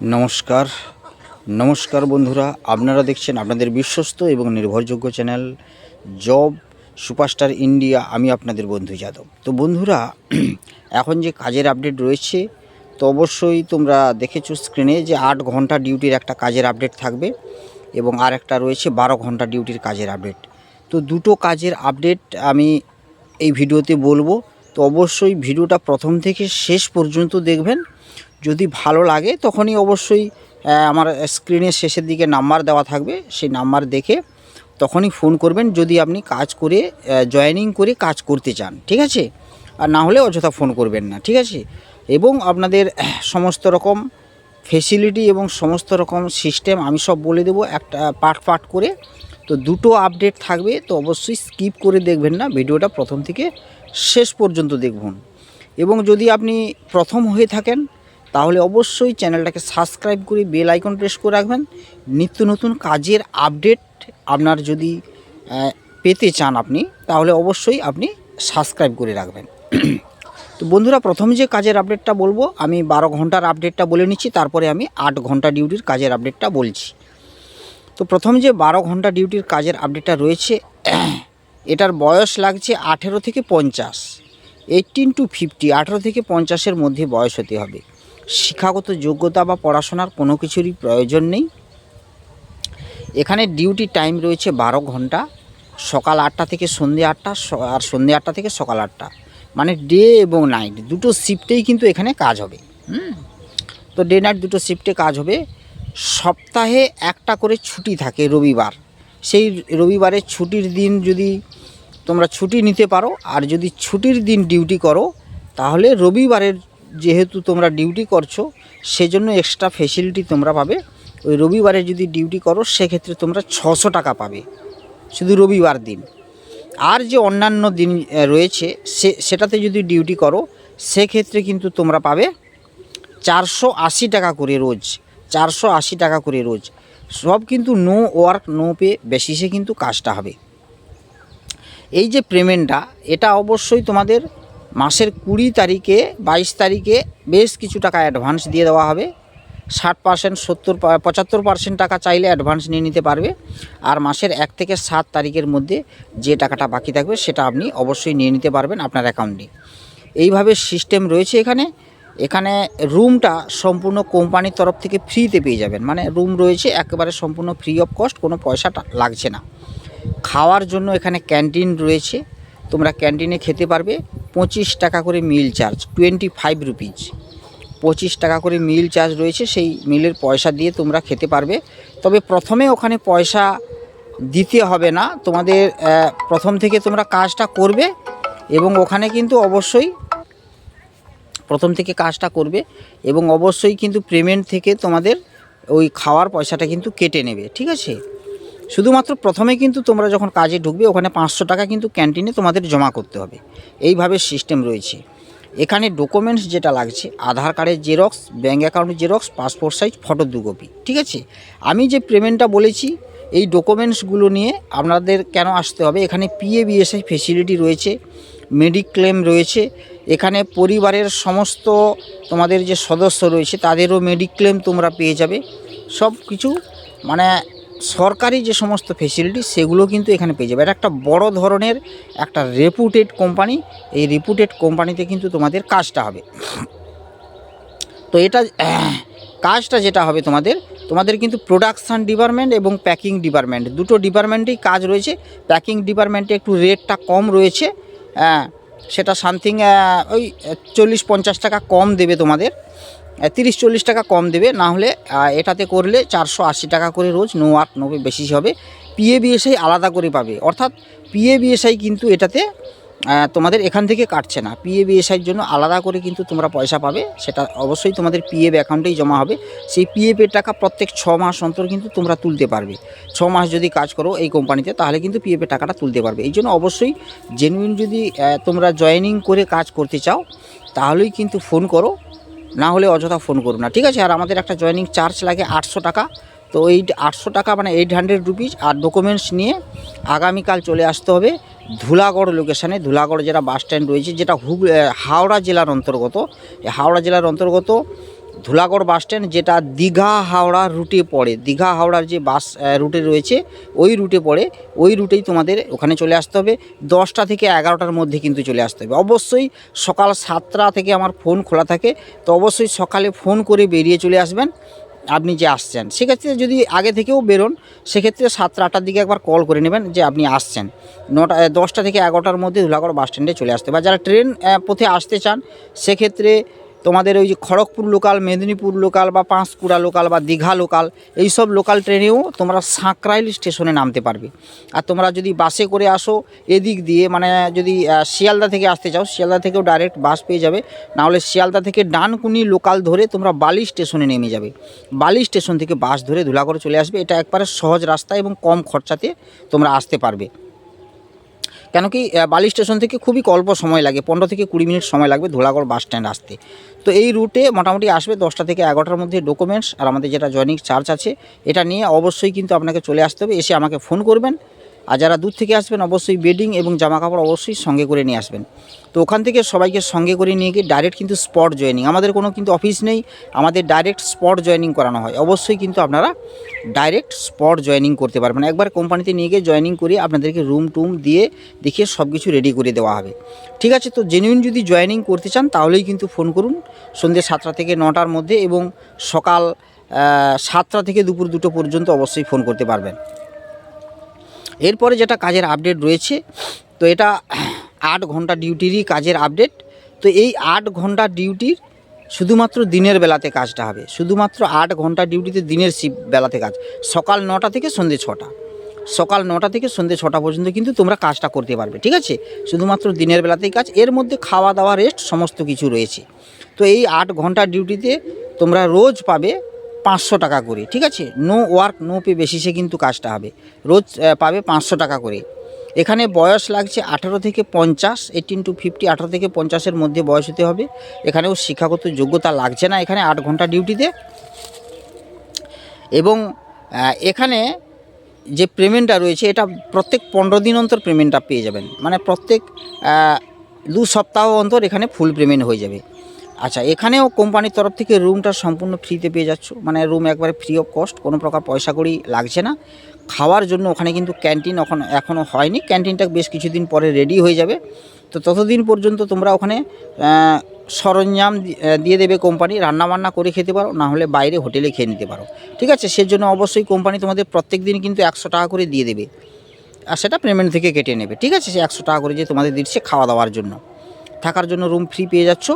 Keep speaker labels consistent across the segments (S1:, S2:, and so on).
S1: নমস্কার। নমস্কার বন্ধুরা, আপনারা দেখছেন আপনাদের বিশ্বস্ত এবং নির্ভরযোগ্য চ্যানেল জব সুপারস্টার ইন্ডিয়া, আমি আপনাদের বন্ধু যাদব। তো বন্ধুরা, এখন যে কাজের আপডেট রয়েছে, তো অবশ্যই তোমরা দেখেছ স্ক্রিনে যে আট ঘণ্টা ডিউটির একটা কাজের আপডেট থাকবে এবং আর একটা রয়েছে বারো ঘণ্টা ডিউটির কাজের আপডেট। তো দুটো কাজের আপডেট আমি এই ভিডিওতে বলব। তো অবশ্যই ভিডিওটা প্রথম থেকে শেষ পর্যন্ত দেখবেন। যদি ভালো লাগে, তখনই অবশ্যই আমার স্ক্রিনের শেষের দিকে নাম্বার দেওয়া থাকবে, সেই নাম্বার দেখে তখনই ফোন করবেন, যদি আপনি কাজ করে জয়েনিং করে কাজ করতে চান, ঠিক আছে? আর না হলে অযথা ফোন করবেন না, ঠিক আছে? এবং আপনাদের সমস্ত রকম ফেসিলিটি এবং সমস্ত রকম সিস্টেম আমি সব বলে দেবো একটা পার্ট পার্ট করে। তো দুটো আপডেট থাকবে, তো অবশ্যই স্কিপ করে দেখবেন না, ভিডিওটা প্রথম থেকে শেষ পর্যন্ত দেখুন। এবং যদি আপনি প্রথম হয়ে থাকেন তাহলে অবশ্যই চ্যানেলটাকে সাবস্ক্রাইব করে বেল আইকন প্রেস করে রাখবেন। নিত্য নতুন কাজের আপডেট আপনার যদি পেতে চান আপনি, তাহলে অবশ্যই আপনি সাবস্ক্রাইব করে রাখবেন। তো বন্ধুরা, প্রথম যে কাজের আপডেটটা বলব, আমি বারো ঘণ্টার আপডেটটা বলে নিচ্ছি, তারপরে আমি আট ঘণ্টা ডিউটির কাজের আপডেটটা বলছি। তো প্রথম যে বারো ঘণ্টা ডিউটির কাজের আপডেটটা রয়েছে, এটার বয়স লাগছে আঠেরো থেকে পঞ্চাশ। এইটিন টু ফিফটি আঠেরো থেকে পঞ্চাশের মধ্যে বয়স হতে হবে। শিক্ষাগত যোগ্যতা বা পড়াশোনার কোনো কিছুরই প্রয়োজন নেই। এখানে ডিউটি টাইম রয়েছে বারো ঘণ্টা, সকাল আটটা থেকে সন্ধে আটটা আর সন্ধে আটটা থেকে সকাল আটটা। মানে ডে এবং নাইট, দুটো শিফটেই কিন্তু এখানে কাজ হবে। হুম? তো ডে নাইট দুটো শিফটে কাজ হবে। সপ্তাহে একটা করে ছুটি থাকে রবিবার। সেই রবিবারের ছুটির দিন যদি তোমরা ছুটি নিতে পারো, আর যদি ছুটির দিন ডিউটি করো, তাহলে রবিবারের যেহেতু তোমরা ডিউটি করছ, সেজন্য এক্সট্রা ফেসিলিটি তোমরা পাবে। ওই রবিবারে যদি ডিউটি করো, সেক্ষেত্রে তোমরা ছশো টাকা পাবে। শুধু রবিবার দিন। আর যে অন্যান্য দিন রয়েছে, সে, সেটাতে যদি ডিউটি করো, সেক্ষেত্রে কিন্তু তোমরা পাবে চারশো আশি টাকা করে রোজ। চারশো আশি টাকা করে রোজ। সব কিন্তু নো ওয়ার্ক নো পে বেসিসে কিন্তু কাজটা হবে। এই যে পেমেন্টটা এটা অবশ্যই তোমাদের মাসের কুড়ি তারিখে, বাইশ তারিখে বেশ কিছু টাকা অ্যাডভান্স দিয়ে দেওয়া হবে। ষাট পার্সেন্ট সত্তর পঁচাত্তর পার্সেন্ট টাকা চাইলে অ্যাডভান্স নিয়ে নিতে পারবে। আর মাসের এক থেকে সাত তারিখের মধ্যে যে টাকাটা বাকি থাকবে সেটা আপনি অবশ্যই নিয়ে নিতে পারবেন আপনার অ্যাকাউন্টে এইভাবে সিস্টেম রয়েছে এখানে। এখানে রুমটা সম্পূর্ণ কোম্পানির তরফ থেকে ফ্রিতে পেয়ে যাবেন। মানে রুম রয়েছে, একেবারে সম্পূর্ণ ফ্রি অফ কস্ট কোনো পয়সাটা লাগছে না। খাওয়ার জন্য এখানে ক্যান্টিন রয়েছে। তোমরা ক্যান্টিনে খেতে পারবে পঁচিশ টাকা করে meal charge twenty five rupees পঁচিশ টাকা করে মিল চার্জ রয়েছে, সেই মিলের পয়সা দিয়ে তোমরা খেতে পারবে। তবে প্রথমে ওখানে পয়সা দিতে হবে না, তোমাদের প্রথম থেকে তোমরা কাজটা করবে এবং ওখানে কিন্তু অবশ্যই প্রথম থেকে কাজটা করবে এবং অবশ্যই কিন্তু পেমেন্ট থেকে তোমাদের ওই খাওয়ার পয়সাটা কিন্তু কেটে নেবে, ঠিক আছে? শুধুমাত্র প্রথমে কিন্তু তোমরা যখন কাজে ঢুকবে, ওখানে পাঁচশো টাকা কিন্তু ক্যান্টিনে তোমাদের জমা করতে হবে। এইভাবে সিস্টেম রয়েছে। এখানে ডকুমেন্টস যেটা লাগছে, আধার কার্ডের জেরক্স ব্যাঙ্ক অ্যাকাউন্টের জেরক্স পাসপোর্ট সাইজ ফটো দু কপি ঠিক আছে? আমি যে পেমেন্টটা বলেছি, এই ডকুমেন্টসগুলো নিয়ে আপনাদের কেন আসতে হবে? এখানে পিএ বিএসআই ফেসিলিটি রয়েছে মেডিক্লেম রয়েছে, এখানে পরিবারের সমস্ত তোমাদের যে সদস্য রয়েছে, তাদেরও মেডিক্লেম তোমরা পেয়ে যাবে। সব কিছু মানে সরকারি যে সমস্ত ফেসিলিটি সেগুলো কিন্তু এখানে পেয়ে যাবে। এটা একটা বড় ধরনের একটা রেপুটেড কোম্পানি এই রেপুটেড কোম্পানিতে কিন্তু তোমাদের কাজটা হবে। তো এটা কাজটা যেটা হবে তোমাদের তোমাদের কিন্তু প্রোডাকশান ডিপার্টমেন্ট এবং প্যাকিং ডিপার্টমেন্ট দুটো ডিপার্টমেন্টেই কাজ রয়েছে। প্যাকিং ডিপার্টমেন্টে একটু রেটটা কম রয়েছে হ্যাঁ, সেটা সামথিং ওই চল্লিশ পঞ্চাশ টাকা কম দেবে তোমাদের। তিরিশ চল্লিশ টাকা কম দেবে, না হলে এটাতে করলে চারশো আশি টাকা করে রোজ নো আট, নো পে বেশি হবে। পিএ বিএসআই আলাদা করে পাবে। অর্থাৎ পিএ বিএসআই কিন্তু এটাতে তোমাদের এখান থেকে কাটছে না। পিএ বিএসআইয়ের জন্য আলাদা করে কিন্তু তোমরা পয়সা পাবে। সেটা অবশ্যই তোমাদের পিএফ অ্যাকাউন্টেই জমা হবে। সেই পিএফের টাকা প্রত্যেক ছ মাস অন্তর কিন্তু তোমরা তুলতে পারবে। ছ মাস যদি কাজ করো এই কোম্পানিতে, তাহলে কিন্তু পিএফের টাকাটা তুলতে পারবে। এই জন্য অবশ্যই জেনুইন যদি তোমরা জয়েনিং করে কাজ করতে চাও, তাহলেই কিন্তু ফোন করো। না হলে অযথা ফোন করুন না। ঠিক আছে? আর আমাদের একটা জয়নিং চার্জ লাগে আটশো টাকা। তো এই আটশো টাকা মানে এইট হান্ড্রেড রুপিজ আর ডকুমেন্টস নিয়ে আগামীকাল চলে আসতে হবে ধুলাগড় লোকেশানে ধুলাগড় যেটা বাস স্ট্যান্ড রয়েছে, যেটা হুগ হাওড়া জেলার অন্তর্গত। হাওড়া জেলার অন্তর্গত ধুলাগড় বাস স্ট্যান্ড, যেটা দীঘা হাওড়া রুটে পড়ে। দীঘা হাওড়ার যে বাস রুটে রয়েছে, ওই রুটে পড়ে। ওই রুটেই তোমাদের ওখানে চলে আসতে হবে। দশটা থেকে এগারোটার মধ্যে কিন্তু চলে আসতে হবে। অবশ্যই সকাল সাতটা থেকে আমার ফোন খোলা থাকে, তো অবশ্যই সকালে ফোন করে বেরিয়ে চলে আসবেন, আপনি যে আসছেন। সেক্ষেত্রে যদি আগে থেকেও বেরোন, সেক্ষেত্রে সাতটা আটটার দিকে একবার কল করে নেবেন যে আপনি আসছেন। নটা দশটা থেকে এগারোটার মধ্যে ধুলাগড় বাস স্ট্যান্ডে চলে আসতে বা যারা ট্রেন পথে আসতে চান, সেক্ষেত্রে তোমাদের ওই যে খড়গপুর লোকাল, মেদিনীপুর লোকাল বা পাঁশকুড়া লোকাল বা দীঘা লোকাল এই সব লোকাল ট্রেনেও তোমরা সাঁকরাইল স্টেশনে নামতে পারবে। আর তোমরা যদি বাসে করে আসো এদিক দিয়ে মানে যদি শিয়ালদা থেকে আসতে চাও, শিয়ালদা থেকেও ডাইরেক্ট বাস পেয়ে যাবে। নাহলে শিয়ালদা থেকে ডানকুনি লোকাল ধরে তোমরা বালি স্টেশনে নেমে যাবে। বালি স্টেশন থেকে বাস ধরে ধুলাগড়ে চলে আসবে। এটা একবারে সহজ রাস্তা এবং কম খরচাতে তোমরা আসতে পারবে। কেন কি বালি স্টেশন থেকে খুবই অল্প সময় লাগে, পনেরো থেকে কুড়ি মিনিট সময় লাগবে ধোলাগড় বাস স্ট্যান্ড আসতে। তো এই রুটে মোটামুটি আসবে দশটা থেকে এগারোটার মধ্যে ডকুমেন্টস আর আমাদের যেটা জয়নিং চার্জ আছে, এটা নিয়ে অবশ্যই কিন্তু আপনাকে চলে আসতে হবে, এসে আমাকে ফোন করবেন। আর যারা দূর থেকে আসবেন, অবশ্যই বেডিং এবং জামা কাপড় অবশ্যই সঙ্গে করে নিয়ে আসবেন। তো ওখান থেকে সবাইকে সঙ্গে করে নিয়ে গিয়ে ডাইরেক্ট কিন্তু স্পট জয়েনিং আমাদের কোনো কিন্তু অফিস নেই, আমাদের ডাইরেক্ট স্পট জয়েনিং করানো হয়। অবশ্যই কিন্তু আপনারা ডাইরেক্ট স্পট জয়েনিং করতে পারবেন। একবার কোম্পানিতে নিয়ে গিয়ে জয়েনিং করে আপনাদেরকে রুম টুম দিয়ে দেখিয়ে সব কিছু রেডি করে দেওয়া হবে। ঠিক আছে, তো জেনুইন যদি জয়েনিং করতে চান, তাহলেই কিন্তু ফোন করুন। সন্ধ্যে সাতটা থেকে নটার মধ্যে এবং সকাল সাতটা থেকে দুপুর দুটো পর্যন্ত অবশ্যই ফোন করতে পারবেন। এরপরে যেটা কাজের আপডেট রয়েছে, তো এটা আট ঘণ্টা ডিউটিরই কাজের আপডেট তো এই আট ঘণ্টা ডিউটির শুধুমাত্র দিনের বেলাতে কাজটা হবে। শুধুমাত্র আট ঘণ্টা ডিউটিতে দিনের শিফট বেলাতে কাজ। সকাল নটা থেকে সন্ধ্যে ছটা। সকাল নটা থেকে সন্ধ্যে ছটা পর্যন্ত কিন্তু তোমরা কাজটা করতে পারবে, ঠিক আছে? শুধুমাত্র দিনের বেলাতেই কাজ। এর মধ্যে খাওয়া দাওয়া রেস্ট সমস্ত কিছু রয়েছে। তো এই আট ঘণ্টা ডিউটিতে তোমরা রোজ পাবে পাঁচশো টাকা করে, ঠিক আছে? নো ওয়ার্ক নো পে বেসিসে কিন্তু কাজটা হবে। রোজ পাবে পাঁচশো টাকা করে। এখানে বয়স লাগছে আঠারো থেকে পঞ্চাশ এইটিন টু ফিফটি আঠারো থেকে পঞ্চাশের মধ্যে বয়স হতে হবে। এখানেও শিক্ষাগত যোগ্যতা লাগছে না এখানে আট ঘণ্টা ডিউটিতে। এবং এখানে যে পেমেন্টটা রয়েছে, এটা প্রত্যেক পনেরো দিন অন্তর পেমেন্টটা পেয়ে যাবেন। মানে প্রত্যেক দু সপ্তাহ অন্তর এখানে ফুল পেমেন্ট হয়ে যাবে। আচ্ছা এখানেও কোম্পানির তরফ থেকে রুমটা সম্পূর্ণ ফ্রিতে পেয়ে যাচ্ছ? মানে রুম একবারে ফ্রি অফ কস্ট কোনো প্রকার পয়সা করি লাগছে না। খাওয়ার জন্য ওখানে কিন্তু ক্যান্টিন এখন এখনও হয়নি। ক্যান্টিনটা বেশ কিছুদিন পরে রেডি হয়ে যাবে। তো ততদিন পর্যন্ত তোমরা ওখানে সরঞ্জাম দিয়ে দেবে কোম্পানি, রান্নাবান্না করে খেতে পারো, না হলে বাইরে হোটেলে খেয়ে নিতে পারো। ঠিক আছে? সেজন্য অবশ্যই কোম্পানি তোমাদের প্রত্যেক দিন কিন্তু একশো টাকা করে দিয়ে দেবে। আর সেটা পেমেন্ট থেকে কেটে নেবে। ঠিক আছে? সে একশো টাকা করে যে তোমাদের দিচ্ছে খাওয়া দাওয়ার জন্য। থাকার জন্য রুম ফ্রি পেয়ে যাচ্ছ।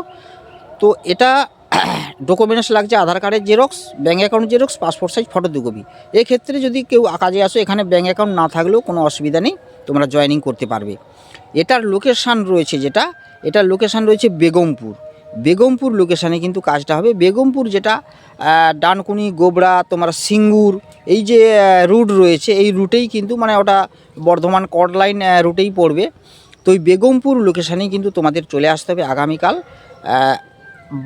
S1: তো এটা ডকুমেন্টস লাগছে আধার কার্ডের xerox bank account xerox passport size photo দু কপি এক্ষেত্রে যদি কেউ কাজে আসো, এখানে ব্যাঙ্ক অ্যাকাউন্ট না থাকলেও কোনো অসুবিধা নেই, তোমরা জয়েনিং করতে পারবে। এটার লোকেশান রয়েছে যেটা, এটার লোকেশান রয়েছে বেগমপুর। বেগমপুর লোকেশানে কিন্তু কাজটা হবে। বেগমপুর যেটা ডানকুনি, গোবরা, তোমার সিঙ্গুর, এই যে রুট রয়েছে, এই রুটেই কিন্তু মানে ওটা বর্ধমান কট লাইন রুটেই পড়বে। তো ওই বেগমপুর লোকেশানেই কিন্তু তোমাদের চলে আসতে হবে আগামীকাল।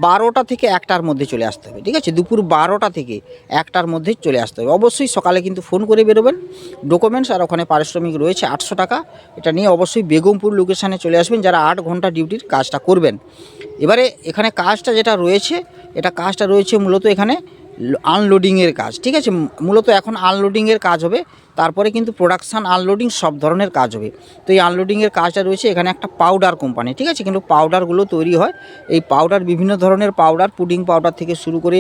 S1: বারোটা থেকে একটার মধ্যে চলে আসতে হবে, ঠিক আছে? দুপুর বারোটা থেকে একটার মধ্যে চলে আসতে হবে। অবশ্যই সকালে কিন্তু ফোন করে বেরোবেন। ডকুমেন্টস আর ওখানে পারিশ্রমিক রয়েছে আটশো টাকা। এটা নিয়ে অবশ্যই বেগমপুর লোকেশানে চলে আসবেন, যারা আট ঘণ্টা ডিউটির কাজটা করবেন। এবারে এখানে কাজটা যেটা রয়েছে, এটা কাজটা রয়েছে মূলত এখানে আনলোডিংয়ের কাজ, ঠিক আছে? মূলত এখন আনলোডিংয়ের কাজ হবে, তারপরে কিন্তু প্রোডাকশান আনলোডিং সব ধরনের কাজ হবে। তো এই আনলোডিংয়ের কাজটা রয়েছে এখানে একটা পাউডার কোম্পানি ঠিক আছে? কিন্তু পাউডারগুলো তৈরি হয়, এই পাউডার বিভিন্ন ধরনের পাউডার পুডিং পাউডার থেকে শুরু করে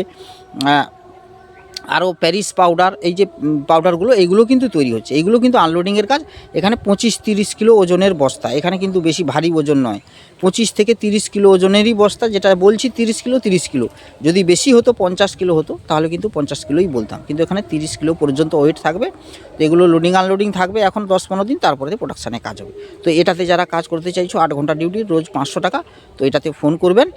S1: আরও প্যারিস পাউডার এই যে পাউডারগুলো এইগুলো কিন্তু তৈরি হচ্ছে। এইগুলো কিন্তু আনলোডিংয়ের কাজ। এখানে পঁচিশ তিরিশ কিলো ওজনের বস্তা। এখানে কিন্তু বেশি ভারী ওজন নয়। পঁচিশ থেকে তিরিশ কিলো ওজনেরই বস্তা, যেটা বলছি, তিরিশ কিলো তিরিশ কিলো। যদি বেশি হতো, পঞ্চাশ কিলো হতো, তাহলে কিন্তু পঞ্চাশ কিলোই বলতাম। কিন্তু এখানে তিরিশ কিলো পর্যন্ত ওয়েট থাকবে। তো এগুলো লোডিং আনলোডিং থাকবে, এখন দশ পনেরো দিন, তারপরে প্রোডাকশানে কাজ হবে। তো এটাতে যারা কাজ করতে চাইছো, আট ঘণ্টা ডিউটি রোজ পাঁচশো টাকা, তো এটাতে ফোন করবেন,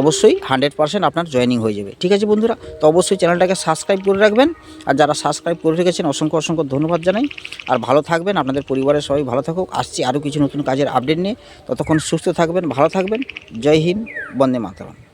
S1: অবশ্যই হান্ড্রেড পার্সেন্ট আপনার জয়েনিং হয়ে যাবে। ঠিক আছে বন্ধুরা, তো অবশ্যই চ্যানেলটাকে সাবস্ক্রাইব করে রাখবেন, আর যারা সাবস্ক্রাইব করে রেখেছেন, অসংখ্য অসংখ্য ধন্যবাদ জানাই। আর ভালো থাকবেন, আপনাদের পরিবারের সবাই ভালো থাকুক। আসছি আরও কিছু নতুন কাজের আপডেট নিয়ে। ততক্ষণ সুস্থ থাকবেন, ভালো থাকবেন। জয় হিন্দ, বন্দে মাতরম।